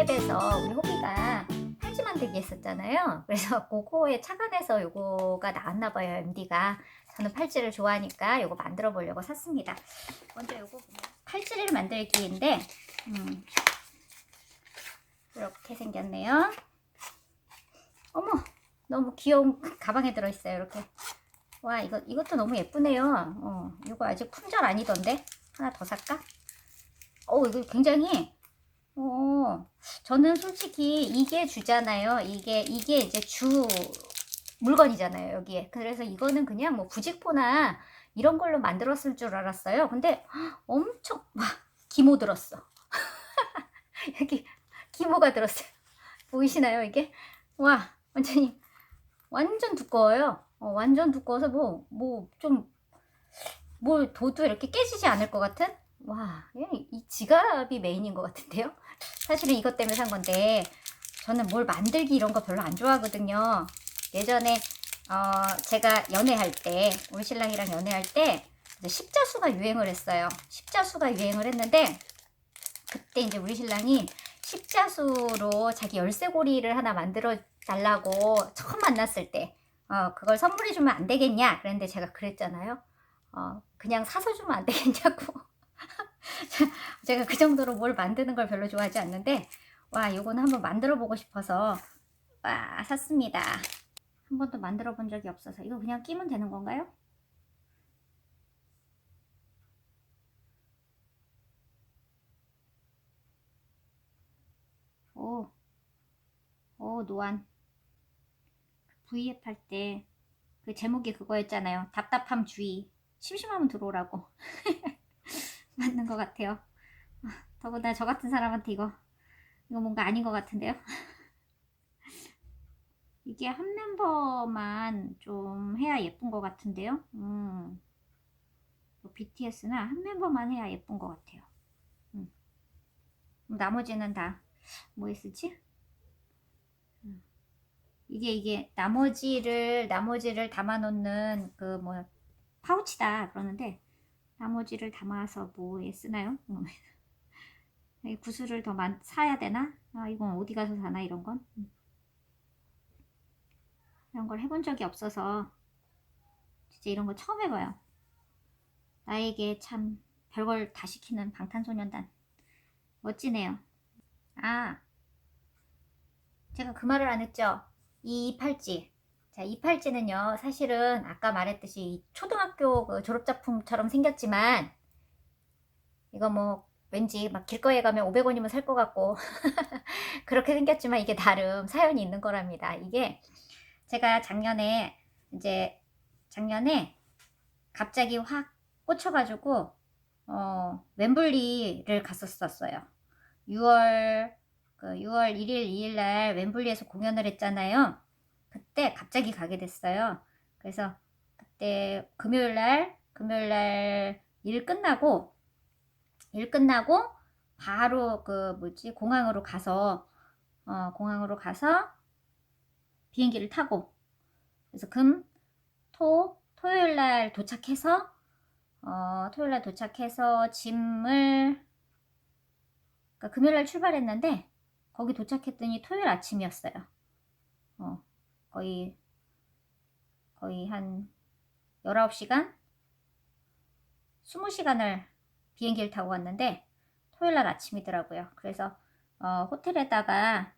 기앱에서 우리 호비가 팔찌 만들기 했었잖아요. 그래서 그거에 착안해서 요거가 나왔나 봐요, MD가. 저는 팔찌를 좋아하니까 요거 만들어 보려고 샀습니다. 먼저 요거 팔찌를 만들기인데 음, 이렇게 생겼네요. 어머, 너무 귀여운 가방에 들어있어요. 이렇게. 와, 이거 이것도 너무 예쁘네요. 어, 이거 아직 품절 아니던데 하나 더 살까? 어, 이거 굉장히 어, 저는 솔직히 이게 주잖아요. 이게 이게 이제 주 물건이잖아요, 여기에. 그래서 이거는 그냥 뭐 부직포나 이런 걸로 만들었을 줄 알았어요. 근데 엄청 와, 기모 들었어. 여기 기모가 들었어요. 보이시나요, 이게? 와, 완전히 완전 두꺼워요. 어, 완전 두꺼워서 뭐 뭐 좀뭘 둬도 이렇게 깨지지 않을 것 같은? 와, 이 지갑이 메인인 것 같은데요? 사실은 이것 때문에 산 건데 저는 뭘 만들기 이런 거 별로 안 좋아하거든요. 예전에 어, 제가 연애할 때 우리 신랑이랑 연애할 때 십자수가 유행을 했어요. 십자수가 유행을 했는데 그때 이제 우리 신랑이 십자수로 자기 열쇠고리를 하나 만들어 달라고 처음 만났을 때 어, 그걸 선물해 주면 안 되겠냐 그랬는데 제가 그랬잖아요. 어, 그냥 사서 주면 안 되겠냐고. 제가 그 정도로 뭘 만드는 걸 별로 좋아하지 않는데 와 이거는 한번 만들어 보고 싶어서 와 샀습니다. 한 번도 만들어 본 적이 없어서 이거 그냥 끼면 되는 건가요? 오, 오 노안 V앱 할 때 그 제목이 그거였잖아요. 답답함 주의. 심심하면 들어오라고. 맞는 것 같아요. 아, 더구나 저 같은 사람한테 이거 이거 뭔가 아닌 것 같은데요. 이게 한 멤버만 좀 해야 예쁜 것 같은데요. 음. 뭐 BTS나 한 멤버만 해야 예쁜 것 같아요. 음. 나머지는 다 뭐에 쓰지? 음. 이게 이게 나머지를 나머지를 담아놓는 그 뭐 파우치다 그러는데 나머지를 담아서 뭐에 쓰나요? 음. 이 구슬을 더 많, 사야 되나? 아, 이건 어디 가서 사나, 이런 건? 음. 이런 걸 해본 적이 없어서, 진짜 이런 거 처음 해봐요. 나에게 참 별걸 다 시키는 방탄소년단. 멋지네요. 아, 제가 그 말을 안 했죠? 이 팔찌. 자, 이 팔찌는요, 사실은 아까 말했듯이 초등학교 그 졸업작품처럼 생겼지만, 이거 뭐, 왠지 막 길거리에 가면 500원이면 살 것 같고, 그렇게 생겼지만 이게 나름 사연이 있는 거랍니다. 이게 제가 작년에, 이제, 작년에 갑자기 확 꽂혀가지고, 어, 웸블리를 갔었었어요. 6월, 그 6월 1일, 2일 날 웸블리에서 공연을 했잖아요. 그때 갑자기 가게 됐어요. 그래서 그때 금요일 날, 금요일 날 일 끝나고, 일 끝나고 바로 그 뭐지, 공항으로 가서, 어, 공항으로 가서 비행기를 타고, 그래서 금, 토, 토요일 날 도착해서, 어, 토요일 날 도착해서 짐을, 그러니까 금요일 날 출발했는데, 거기 도착했더니 토요일 아침이었어요. 어, 거의 거의 한 19시간? 20시간을 비행기를 타고 왔는데 토요일 날 아침이더라고요. 그래서 어, 호텔에다가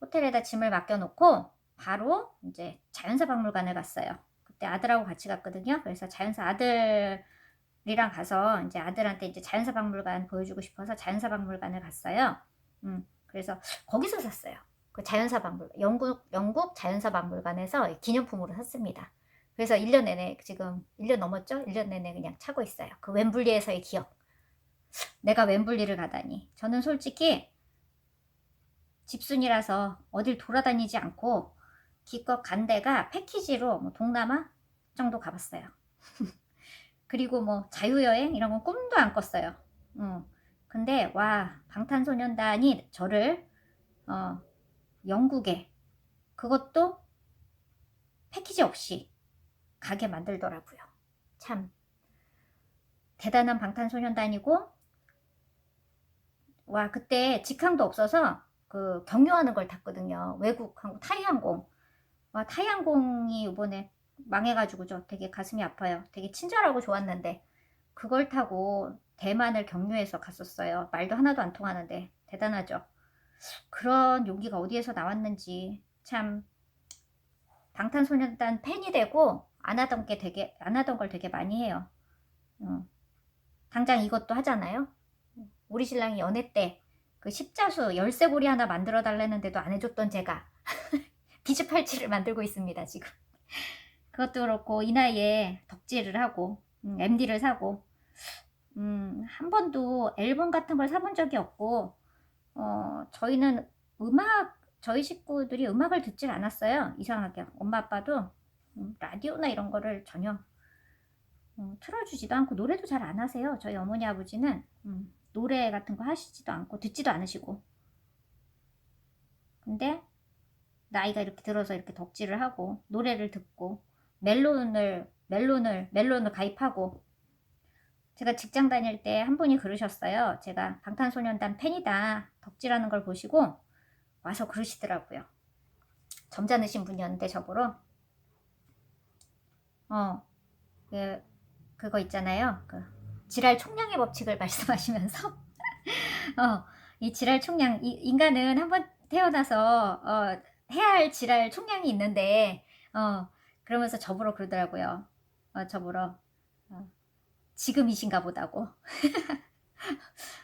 호텔에다 짐을 맡겨 놓고 바로 이제 자연사 박물관을 갔어요. 그때 아들하고 같이 갔거든요. 그래서 자연사 아들이랑 가서 이제 아들한테 이제 자연사 박물관 보여주고 싶어서 자연사 박물관을 갔어요. 음, 그래서 거기서 샀어요. 그 자연사 박물관, 영국, 영국 자연사 박물관에서 기념품으로 샀습니다. 그래서 1년 내내, 지금 1년 넘었죠? 1년 내내 그냥 차고 있어요. 그 웸블리에서의 기억. 내가 웸블리를 가다니. 저는 솔직히 집순이라서 어딜 돌아다니지 않고 기껏 간 데가 패키지로 뭐 동남아 정도 가봤어요. 그리고 뭐 자유여행 이런 건 꿈도 안 꿨어요. 음. 근데 와 방탄소년단이 저를 어, 영국에 그것도 패키지 없이 가게 만들더라고요. 참 대단한 방탄소년단이고 와 그때 직항도 없어서 그 경유하는 걸 탔거든요. 외국 항공 타이항공. 와 타이항공이 이번에 망해가지고 저 되게 가슴이 아파요. 되게 친절하고 좋았는데 그걸 타고 대만을 경유해서 갔었어요. 말도 하나도 안 통하는데 대단하죠. 그런 용기가 어디에서 나왔는지 참 방탄소년단 팬이 되고 안 하던 게 되게 안 하던 걸 되게 많이 해요. 어. 당장 이것도 하잖아요. 우리 신랑이 연애 때 그 십자수 열쇠고리 하나 만들어 달라는데도 안 해줬던 제가 비즈팔찌를 만들고 있습니다 지금. 그것도 그렇고 이 나이에 덕질을 하고 음, MD를 사고 음, 한 번도 앨범 같은 걸 사본 적이 없고 어, 저희는 음악 저희 식구들이 음악을 듣질 않았어요. 이상하게. 엄마 아빠도 음, 라디오나 이런 거를 전혀 음, 틀어주지도 않고 노래도 잘 안 하세요. 저희 어머니 아버지는 음, 노래 같은 거 하시지도 않고 듣지도 않으시고. 근데 나이가 이렇게 들어서 이렇게 덕질을 하고 노래를 듣고 멜론을 멜론을 멜론을 가입하고 제가 직장 다닐 때 한 분이 그러셨어요. 제가 방탄소년단 팬이다 덕질하는 걸 보시고 와서 그러시더라고요. 점잖으신 분이었는데 저보러 어 그, 그거 있잖아요. 그 지랄 총량의 법칙을 말씀하시면서 어, 이 지랄 총량 이, 인간은 한번 태어나서 어, 해야 할 지랄 총량이 있는데 어, 그러면서 저보러 그러더라고요. 어, 저보러 어, 지금이신가 보다고.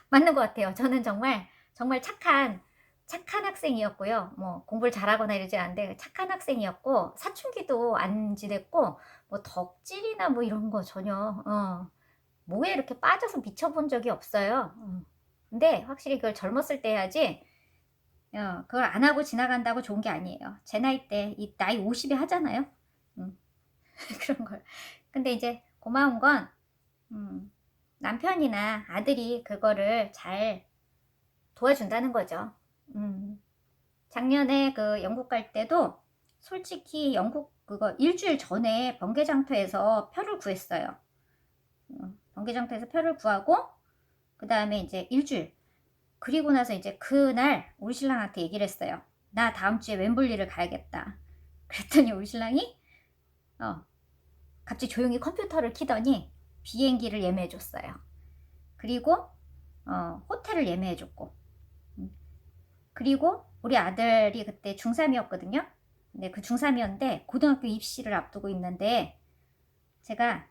맞는 것 같아요. 저는 정말 정말 착한 착한 학생이었고요. 뭐 공부를 잘하거나 이러지 않는데 착한 학생이었고 사춘기도 안 지냈고 뭐 덕질이나 뭐 이런 거 전혀 어, 뭐에 이렇게 빠져서 미쳐본 적이 없어요. 어. 근데 확실히 그걸 젊었을 때 해야지 어, 그걸 안 하고 지나간다고 좋은 게 아니에요. 제 나이 때, 이 나이 50에 하잖아요. 음. 그런 걸. 근데 이제 고마운 건, 음, 남편이나 아들이 그거를 잘 도와준다는 거죠. 음. 작년에 그 영국 갈 때도 솔직히 영국 그거 일주일 전에 번개장터에서 표를 구했어요. 음, 번개장터에서 표를 구하고, 그 다음에 이제 일주일. 그리고 나서 이제 그날 우리 신랑한테 얘기를 했어요. 나 다음 주에 웸블리를 가야겠다. 그랬더니 우리 신랑이 어 갑자기 조용히 컴퓨터를 키더니 비행기를 예매해 줬어요. 그리고 어 호텔을 예매해 줬고 음. 그리고 우리 아들이 그때 중3이었거든요. 근데 그 중3이었는데 고등학교 입시를 앞두고 있는데 제가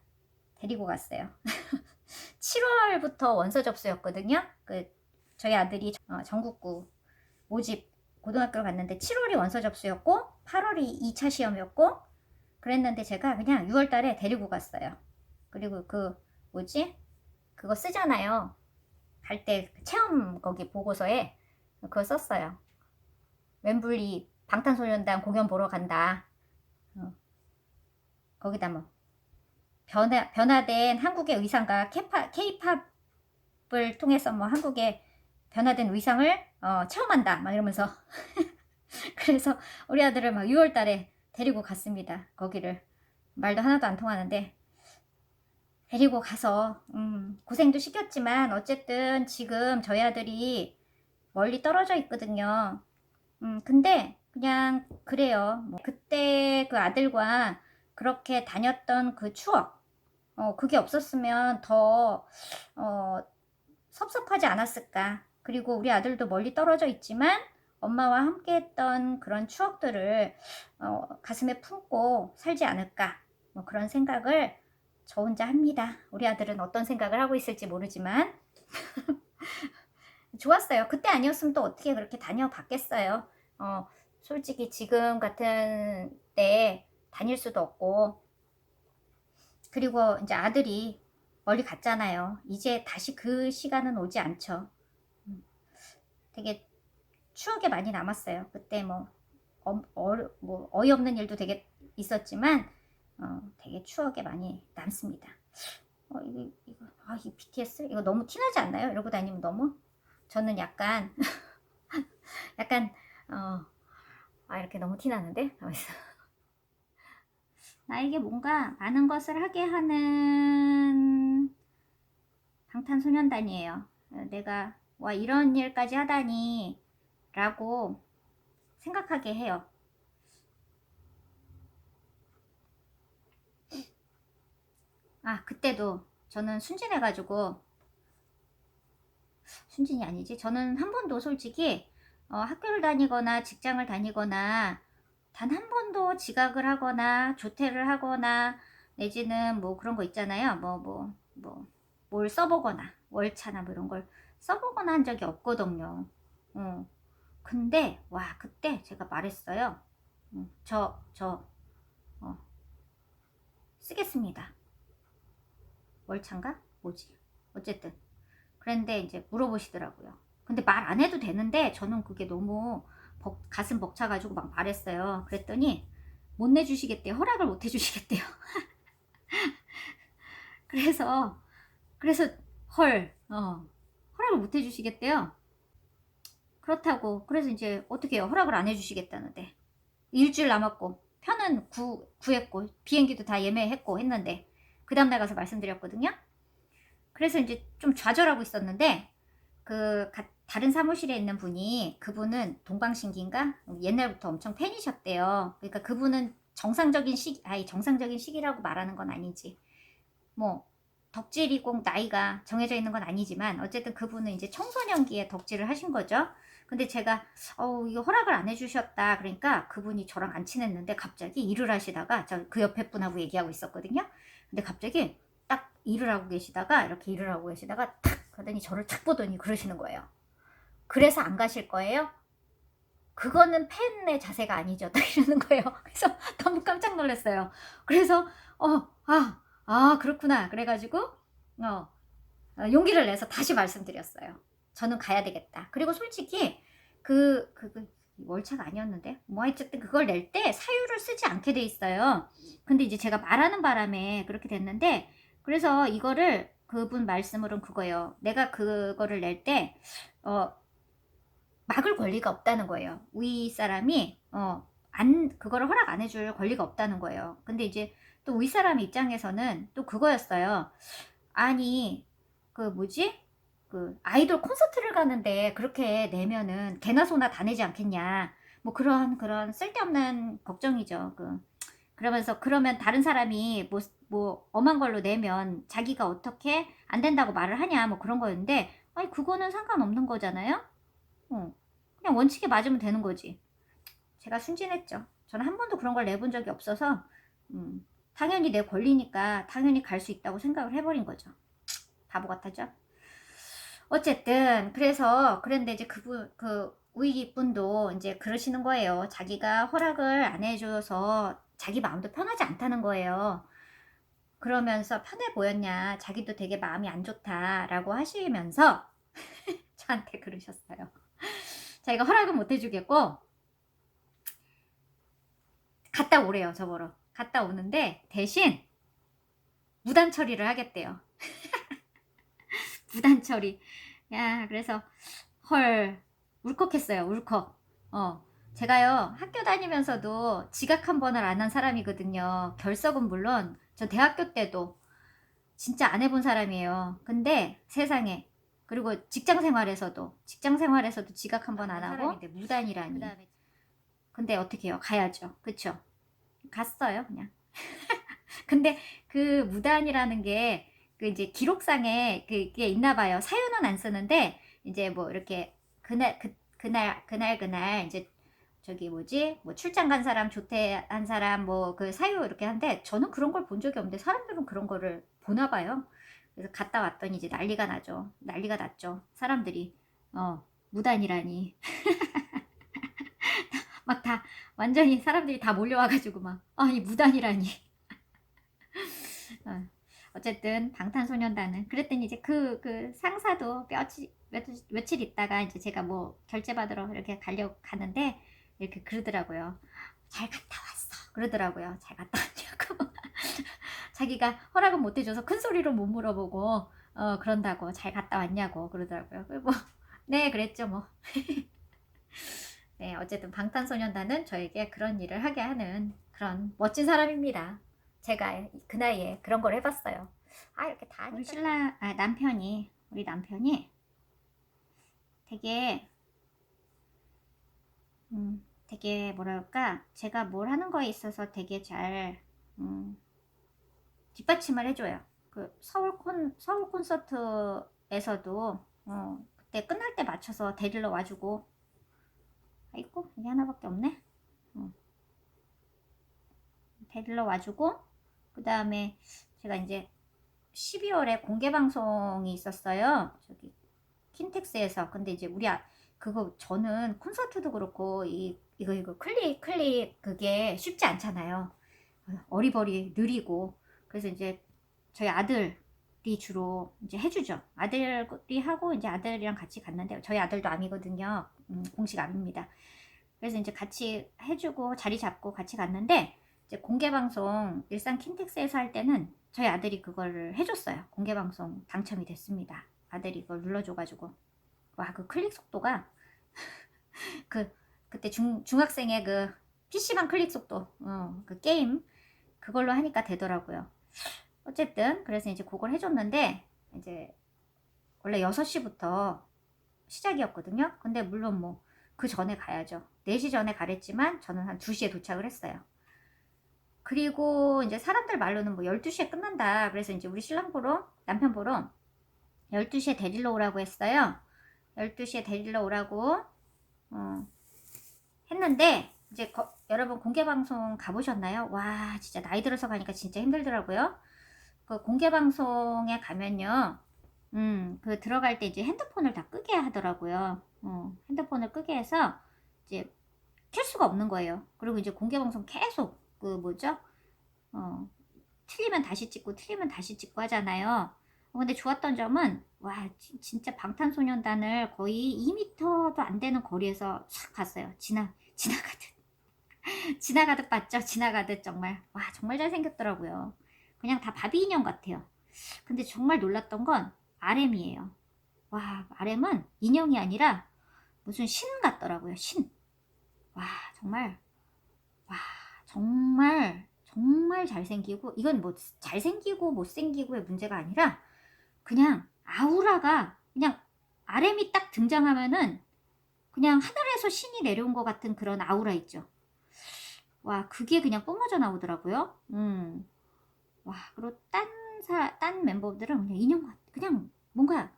데리고 갔어요. 7월부터 원서 접수였거든요. 그 저희 아들이 어, 전국구 모집 고등학교를 갔는데 7월이 원서 접수였고 8월이 2차 시험이었고 그랬는데 제가 그냥 6월 달에 데리고 갔어요. 그리고 그 뭐지? 그거 쓰잖아요. 갈 때 체험 거기 보고서에 그거 썼어요. 웸블리 방탄소년단 공연 보러 간다. 어. 거기다 뭐 변화, 변화된 한국의 의상과 케이팝을 통해서 뭐 한국의 변화된 의상을 어, 체험한다 막 이러면서 그래서 우리 아들을 막 6월 달에 데리고 갔습니다 거기를 말도 하나도 안 통하는데 데리고 가서 음, 고생도 시켰지만 어쨌든 지금 저희 아들이 멀리 떨어져 있거든요. 음, 근데 그냥 그래요. 뭐 그때 그 아들과 그렇게 다녔던 그 추억 어, 그게 없었으면 더 어, 섭섭하지 않았을까. 그리고 우리 아들도 멀리 떨어져 있지만 엄마와 함께 했던 그런 추억들을 어, 가슴에 품고 살지 않을까. 뭐 그런 생각을 저 혼자 합니다. 우리 아들은 어떤 생각을 하고 있을지 모르지만 좋았어요. 그때 아니었으면 또 어떻게 그렇게 다녀봤겠어요. 어, 솔직히 지금 같은 때 다닐 수도 없고 그리고 이제 아들이 멀리 갔잖아요. 이제 다시 그 시간은 오지 않죠. 되게 추억에 많이 남았어요. 그때 뭐, 어, 어, 뭐 어이없는 일도 되게 있었지만 어, 되게 추억에 많이 남습니다. 어, 이거, 이거, 아, 이 BTS? 이거 너무 티나지 않나요? 이러고 다니면 너무? 저는 약간, 약간, 어, 아, 이렇게 너무 티나는데? 나에게 뭔가 많은 것을 하게 하는 방탄소년단이에요. 내가 와 이런 일까지 하다니 라고 생각하게 해요. 아 그때도 저는 순진해가지고. 순진이 아니지. 저는 한 번도 솔직히 어, 학교를 다니거나 직장을 다니거나 단 한 번도 지각을 하거나 조퇴를 하거나 내지는 뭐 그런 거 있잖아요. 뭐 뭐 뭐 뭘 써보거나 월차나 뭐 이런 걸 써보거나 한 적이 없거든요. 어. 근데 와 그때 제가 말했어요. 어, 저, 저 어, 쓰겠습니다 월차인가? 뭐지 어쨌든 그런데 이제 물어보시더라고요 근데 말 안 해도 되는데 저는 그게 너무 벅- 가슴 벅차가지고 막 말했어요. 그랬더니 못 내주시겠대요. 허락을 못 해주시겠대요. 그래서 그래서 헐 어, 허락을 못 해주시겠대요. 그렇다고 그래서 이제 어떻게 해요? 허락을 안 해주시겠다는데 일주일 남았고 편은 구, 구했고 비행기도 다 예매했고 했는데 그 다음날 가서 말씀드렸거든요. 그래서 이제 좀 좌절하고 있었는데 그 가- 다른 사무실에 있는 분이 그분은 동방신기인가 옛날부터 엄청 팬이셨대요. 그러니까 그분은 정상적인 시 아니 정상적인 시기라고 말하는 건 아니지. 뭐 덕질이 꼭 나이가 정해져 있는 건 아니지만 어쨌든 그분은 이제 청소년기에 덕질을 하신 거죠. 근데 제가 어 이거 허락을 안 해주셨다 그러니까 그분이 저랑 안 친했는데 갑자기 일을 하시다가 저 그 옆에 분하고 얘기하고 있었거든요. 근데 갑자기 딱 일을 하고 계시다가 이렇게 일을 하고 계시다가 탁 하더니 저를 탁 보더니 그러시는 거예요. 그래서 안 가실 거예요? 그거는 팬의 자세가 아니죠. 딱 이러는 거예요. 그래서 너무 깜짝 놀랐어요. 그래서 어, 아, 아 그렇구나. 그래가지고 어, 어, 용기를 내서 다시 말씀드렸어요. 저는 가야 되겠다. 그리고 솔직히 그, 그, 그 월차가 아니었는데 뭐 어쨌든 그걸 낼 때 사유를 쓰지 않게 돼 있어요. 근데 이제 제가 말하는 바람에 그렇게 됐는데 그래서 이거를 그분 말씀으로는 그거예요. 내가 그거를 낼 때 어, 막을 권리가 없다는 거예요. 위 사람이 어, 안 그거를 허락 안 해줄 권리가 없다는 거예요. 근데 이제 또 위 사람 입장에서는 또 그거였어요. 아니 그 뭐지? 그 아이돌 콘서트를 가는데 그렇게 내면은 개나 소나 다 내지 않겠냐. 뭐 그런 그런 쓸데없는 걱정이죠. 그 그러면서 그러면 다른 사람이 뭐, 뭐 엄한 걸로 내면 자기가 어떻게 안 된다고 말을 하냐 뭐 그런 거였는데 아니 그거는 상관없는 거잖아요. 어, 그냥 원칙에 맞으면 되는 거지. 제가 순진했죠. 저는 한 번도 그런 걸 내본 적이 없어서 음, 당연히 내 권리니까 당연히 갈 수 있다고 생각을 해버린 거죠. 바보 같았죠. 어쨌든 그래서 그런데 이제 그분 그 우이 분도 이제 그러시는 거예요. 자기가 허락을 안 해줘서 자기 마음도 편하지 않다는 거예요. 그러면서 편해 보였냐, 자기도 되게 마음이 안 좋다라고 하시면서 저한테 그러셨어요. 자기가 허락은 못 해주겠고 갔다 오래요, 저보러. 갔다 오는데 대신 무단 처리를 하겠대요. 무단 처리. 야, 그래서 헐 울컥했어요. 울컥. 어. 제가요 학교 다니면서도 지각 한 번을 안 한 사람이거든요. 결석은 물론 저 대학교 때도 진짜 안 해본 사람이에요. 근데 세상에 그리고 직장 생활에서도 직장 생활에서도 지각 한 번 안 하고 무단이라니. 근데 어떻게 해요? 가야죠. 그쵸? 갔어요, 그냥. 근데 그 무단이라는 게 그 이제 기록상에 그게 있나 봐요. 사유는 안 쓰는데 이제 뭐 이렇게 그날 그 그날 그날 그날 이제 저기 뭐지 뭐 출장 간 사람 조퇴한 사람 뭐 그 사유 이렇게 한데 저는 그런 걸 본 적이 없는데 사람들은 그런 거를 보나 봐요. 그래서 갔다 왔더니 이제 난리가 나죠. 난리가 났죠. 사람들이 어 무단이라니 막 다 완전히 사람들이 다 몰려와가지고 막 아니 무단이라니. 어. 어쨌든 방탄소년단은 그랬더니 이제 그 그 상사도 며칠 며칠, 며칠 있다가 이제 제가 뭐 결제 받으러 이렇게 가려 가는데 이렇게 그러더라고요. 잘 갔다 왔어. 그러더라고요. 잘 갔다 왔냐고. 자기가 허락은 못 해줘서 큰 소리로 못 물어보고 어 그런다고 잘 갔다 왔냐고 그러더라고요. 그리고 네 그랬죠 뭐. 네 어쨌든 방탄소년단은 저에게 그런 일을 하게 하는 그런 멋진 사람입니다. 제가 그 나이에 그런 걸 해봤어요. 아 이렇게 다 우리 신랑 아 남편이 우리 남편이 되게 음, 되게 뭐랄까 제가 뭘 하는 거에 있어서 되게 잘 음, 뒷받침을 해줘요. 그 서울 콘 서울 콘서트에서도 어, 그때 끝날 때 맞춰서 데리러 와주고 아이고 이게 하나밖에 없네. 어. 데리러 와주고 그 다음에 제가 이제 12월에 공개 방송이 있었어요. 저기 킨텍스에서 근데 이제 우리 아, 그거 저는 콘서트도 그렇고 이 이거 이거 클릭 클릭 그게 쉽지 않잖아요. 어리버리 느리고 그래서 이제 저희 아들이 주로 이제 해주죠. 아들이 하고 이제 아들이랑 같이 갔는데 저희 아들도 암이거든요. 음, 공식 암입니다. 그래서 이제 같이 해주고 자리 잡고 같이 갔는데 이제 공개 방송 일산 킨텍스에서 할 때는 저희 아들이 그거를 해줬어요. 공개 방송 당첨이 됐습니다. 아들이 그걸 눌러줘가지고 와 그 클릭 속도가 그 그때 중 중학생의 그 PC방 클릭 속도 어, 그 게임 그걸로 하니까 되더라고요. 어쨌든 그래서 이제 그걸 해줬는데 이제 원래 6시부터 시작이었거든요. 근데 물론 뭐 그 전에 가야죠. 4시 전에 가랬지만 저는 한 2시에 도착을 했어요. 그리고 이제 사람들 말로는 뭐 12시에 끝난다. 그래서 이제 우리 신랑 보러, 남편 보러 12시에 데리러 오라고 했어요. 12시에 데리러 오라고, 어, 했는데, 이제 거- 여러분 공개방송 가보셨나요? 와, 진짜 나이 들어서 가니까 진짜 힘들더라고요. 그 공개방송에 가면요, 음, 그 들어갈 때 이제 핸드폰을 다 끄게 하더라고요. 어, 핸드폰을 끄게 해서 이제 켤 수가 없는 거예요. 그리고 이제 공개방송 계속 그 뭐죠? 어, 틀리면 다시 찍고 틀리면 다시 찍고 하잖아요. 어, 근데 좋았던 점은 와 지- 진짜 방탄소년단을 거의 2m도 안 되는 거리에서 싹 봤어요. 지나 지나가듯 지나가듯 봤죠. 지나가듯 정말 와 정말 잘 생겼더라고요. 그냥 다 바비 인형 같아요. 근데 정말 놀랐던 건 RM이에요. 와 RM은 인형이 아니라 무슨 신 같더라고요. 신. 와 정말 와 정말 정말 잘생기고 이건 뭐 잘생기고 못생기고의 문제가 아니라 그냥 아우라가 그냥 RM이 딱 등장하면은 그냥 하늘에서 신이 내려온 것 같은 그런 아우라 있죠. 와 그게 그냥 뿜어져 나오더라고요. 음. 와 그리고 딴 사 딴 멤버들은 그냥 인형 같 그냥 뭔가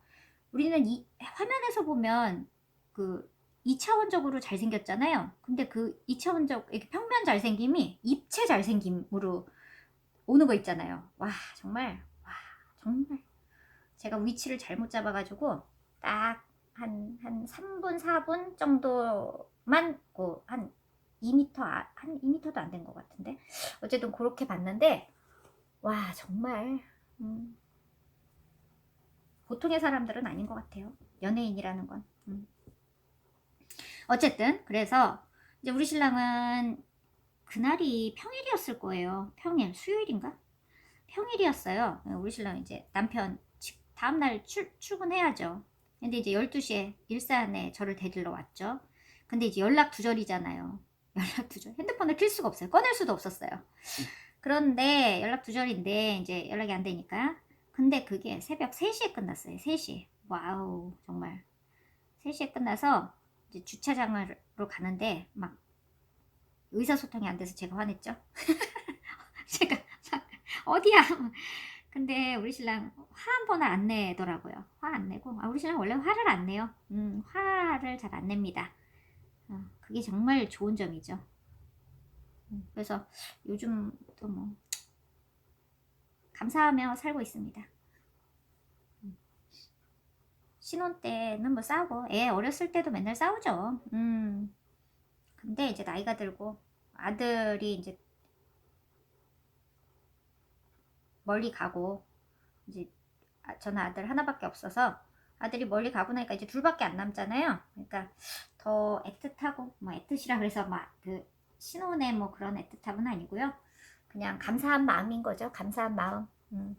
우리는 이 화면에서 보면 그 2차원적으로 잘생겼잖아요. 근데 그 2차원적, 이렇게 평면 잘생김이 입체 잘생김으로 오는 거 있잖아요. 와, 정말, 와, 정말. 제가 위치를 잘못 잡아가지고 딱 한, 한 3분, 4분 정도만, 그, 한 2m, 아- 한 2m도 안 된 것 같은데. 어쨌든 그렇게 봤는데, 와, 정말, 음, 보통의 사람들은 아닌 것 같아요. 연예인이라는 건. 음. 어쨌든 그래서 이제 우리 신랑은 그날이 평일이었을 거예요. 평일 수요일인가? 평일이었어요. 우리 신랑 이제 남편 집 다음 날 출, 출근해야죠. 근데 이제 12시에 일산에 저를 데리러 왔죠. 근데 이제 연락 두절이잖아요. 연락 두절. 핸드폰을 킬 수가 없어요. 꺼낼 수도 없었어요. 그런데 연락 두절인데 이제 연락이 안 되니까. 근데 그게 새벽 3시에 끝났어요. 3시. 와우, 정말. 3시에 끝나서 이제 주차장으로 가는데 막 의사소통이 안 돼서 제가 화냈죠. 제가 막 어디야? 근데 우리 신랑 화 한 번을 안 내더라고요. 화 안 내고 아 우리 신랑 원래 화를 안 내요. 음 화를 잘 안 냅니다. 어, 그게 정말 좋은 점이죠. 음, 그래서 요즘 또 뭐 감사하며 살고 있습니다. 신혼 때는 뭐 싸우고 애 어렸을 때도 맨날 싸우죠. 음. 근데 이제 나이가 들고 아들이 이제 멀리 가고 이제 아, 저는 아들 하나밖에 없어서 아들이 멀리 가고 나니까 이제 둘밖에 안 남잖아요. 그러니까 더 애틋하고 뭐 애틋이라 그래서 막 그 신혼의 뭐 그런 애틋함은 아니고요. 그냥 감사한 마음인 거죠. 감사한 마음. 음.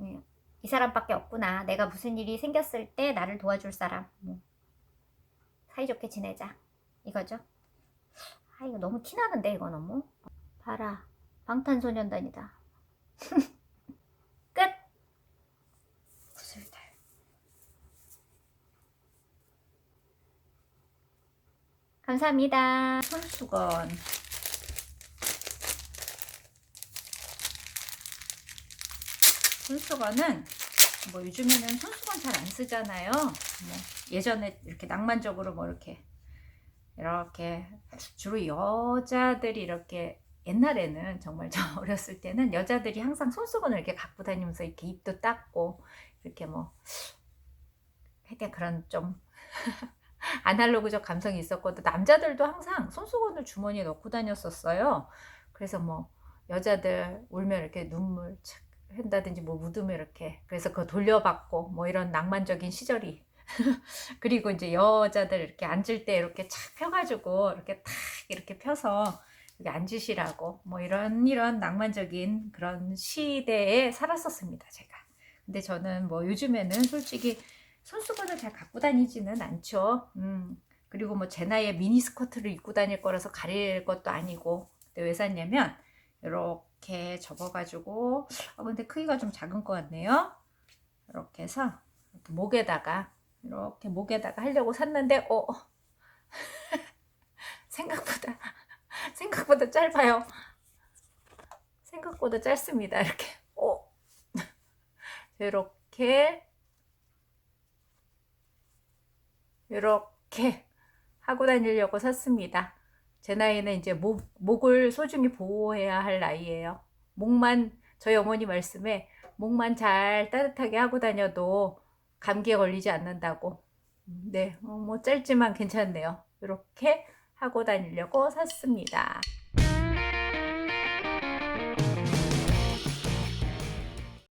음. 이 사람밖에 없구나. 내가 무슨 일이 생겼을 때 나를 도와줄 사람. 뭐. 사이좋게 지내자. 이거죠. 아, 이거 너무 티나는데, 이거 너무. 봐라. 방탄소년단이다. 끝! 구슬달. 감사합니다. 손수건. 손수건은 뭐 요즘에는 손수건 잘 안 쓰잖아요. 뭐 예전에 이렇게 낭만적으로 뭐 이렇게 이렇게 주로 여자들이 이렇게 옛날에는 정말 저 어렸을 때는 여자들이 항상 손수건을 이렇게 갖고 다니면서 이렇게 입도 닦고 이렇게 뭐 하여튼 그런 좀 아날로그적 감성이 있었거든. 남자들도 항상 손수건을 주머니에 넣고 다녔었어요. 그래서 뭐 여자들 울면 이렇게 눈물 착 한다든지 뭐 묻으면 이렇게 그래서 그거 돌려받고 뭐 이런 낭만적인 시절이. 그리고 이제 여자들 이렇게 앉을 때 이렇게 착 펴가지고 이렇게 탁 이렇게 펴서 여기 앉으시라고 뭐 이런 이런 낭만적인 그런 시대에 살았었습니다 제가. 근데 저는 뭐 요즘에는 솔직히 손수건을 잘 갖고 다니지는 않죠. 음. 그리고 뭐 제 나이에 미니스커트를 입고 다닐 거라서 가릴 것도 아니고. 근데 왜 샀냐면 이렇게 접어가지고 아 근데 크기가 좀 작은 것 같네요. 이렇게 해서 이렇게 목에다가 이렇게 목에다가 하려고 샀는데 어 생각보다 생각보다 짧아요. 생각보다 짧습니다. 이렇게. 어. 이렇게. 이렇게 하고 다니려고 샀습니다 제 나이는 이제 목, 목을 소중히 보호해야 할 나이예요. 목만 저희 어머니 말씀에 목만 잘 따뜻하게 하고 다녀도 감기에 걸리지 않는다고. 네, 어, 뭐 짧지만 괜찮네요. 이렇게 하고 다니려고 샀습니다.